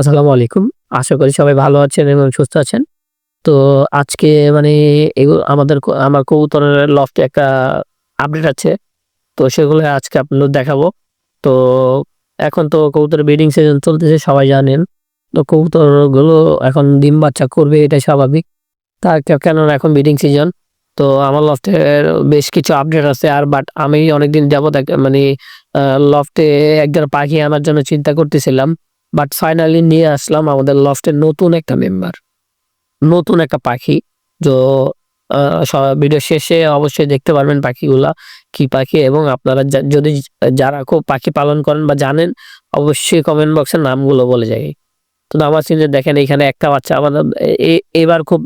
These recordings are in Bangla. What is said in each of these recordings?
আসসালামু আলাইকুম। আশা করি সবাই ভালো আছেন এবং সুস্থ আছেন। তো আজকে মানে আমাদের আমার কবুতরের লফটে একটা আপডেট আছে। তো সেগুলো আজকে আপনাদের দেখাবো। তো এখন তো কবুতরের ব্রিডিং সিজন চলতেছে, সবাই জানেন। তো কবুতরগুলো এখন ডিম বাচ্চা করবে, এটাই স্বাভাবিক। তার কেননা এখন ব্রিডিং সিজন। তো আমার লফটে বেশ কিছু আপডেট আছে আর বাট আমি অনেকদিন এক মানে লফটে একজোড়া পাখি আনার জন্য চিন্তা করতেছিলাম। বাট ফাইনালি নিয়ে আসলাম আমাদের লফটের নতুন একটা মেম্বার। নতুন একটা পাখি। তো ভিডিও শেষে অবশ্যই দেখতে পারবেন পাখিগুলা কি পাখি এবং আপনারা যদি যারা খুব পাখি পালন করেন বা জানেন অবশ্যই কমেন্ট বক্সে নামগুলো বলে যাই। তো আমার সিনে দেখেন এখানে একটা বাচ্চা আমাদের এবার খুব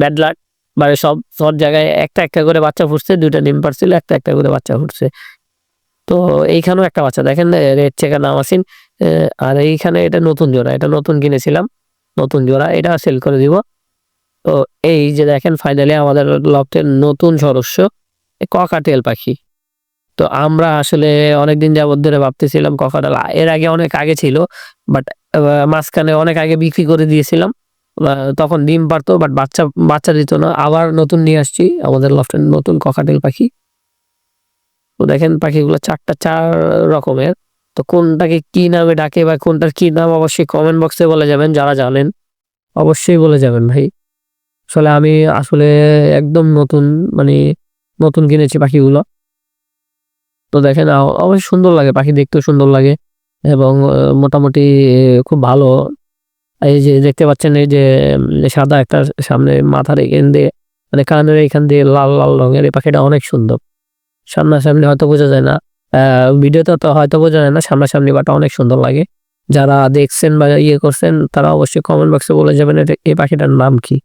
ব্যাড লাক মানে সব সব জায়গায় একটা, একটা করে বাচ্চা ফুটছে, ২ টা ডিম পাড়ছিল, একটা, একটা করে বাচ্চা ফুটছে। তো এইখানেও একটা বাচ্চা দেখেন রেড চেকার নামাসিন আর এইখানে এটা নতুন জোড়া। এটা নতুন কিনেছিলাম। নতুন জোড়া। এটা সেল করে দিব। তো এই যে দেখেন ফাইনালি আমাদের লফটের নতুন সদস্য ককাটেল পাখি। তো আমরা আসলে অনেকদিন যাবত ধরে ভাবতেছিলাম ককাটেল এর আগে অনেক আগে ছিল। বাট মাঝখানে অনেক আগে বিক্রি করে দিয়েছিলাম। তখন ডিম পারতো বাট বাচ্চা বাচ্চা দিত না। আবার নতুন নিয়ে আসছি, আমাদের লফটের নতুন ককাটেল পাখি। তো দেখেন পাখিগুলো চারটা চার রকমের। তো কোনটাকে কি নামে ডাকে বা কোনটার কি নাম অবশ্যই কমেন্ট বক্সে বলে যাবেন যারা জানেন। অবশ্যই বলে যাবেন ভাই। আসলে আমি আসলে একদম নতুন মানে নতুন কিনেছি পাখিগুলো। তো দেখেন অবশ্যই সুন্দর লাগে পাখি দেখতেও সুন্দর লাগে এবং মোটামুটি খুব ভালো। এই যে দেখতে পাচ্ছেন এই যে সাদা একটা সামনে মাথার এখান দিয়ে মানে কানের এখান দিয়ে লাল, লাল রঙের এই পাখিটা অনেক সুন্দর। সামনাসামনি হয়তো বোঝা যায় না। ভিডিওতে তো হয়তো বোঝা যায় না সামনাসামনি বাটা অনেক সুন্দর লাগে। যারা দেখছেন বা ইয়ে করছেন, তারা অবশ্যই কমেন্ট বক্সে বলে যাবেন এই পাখিটার নাম কি?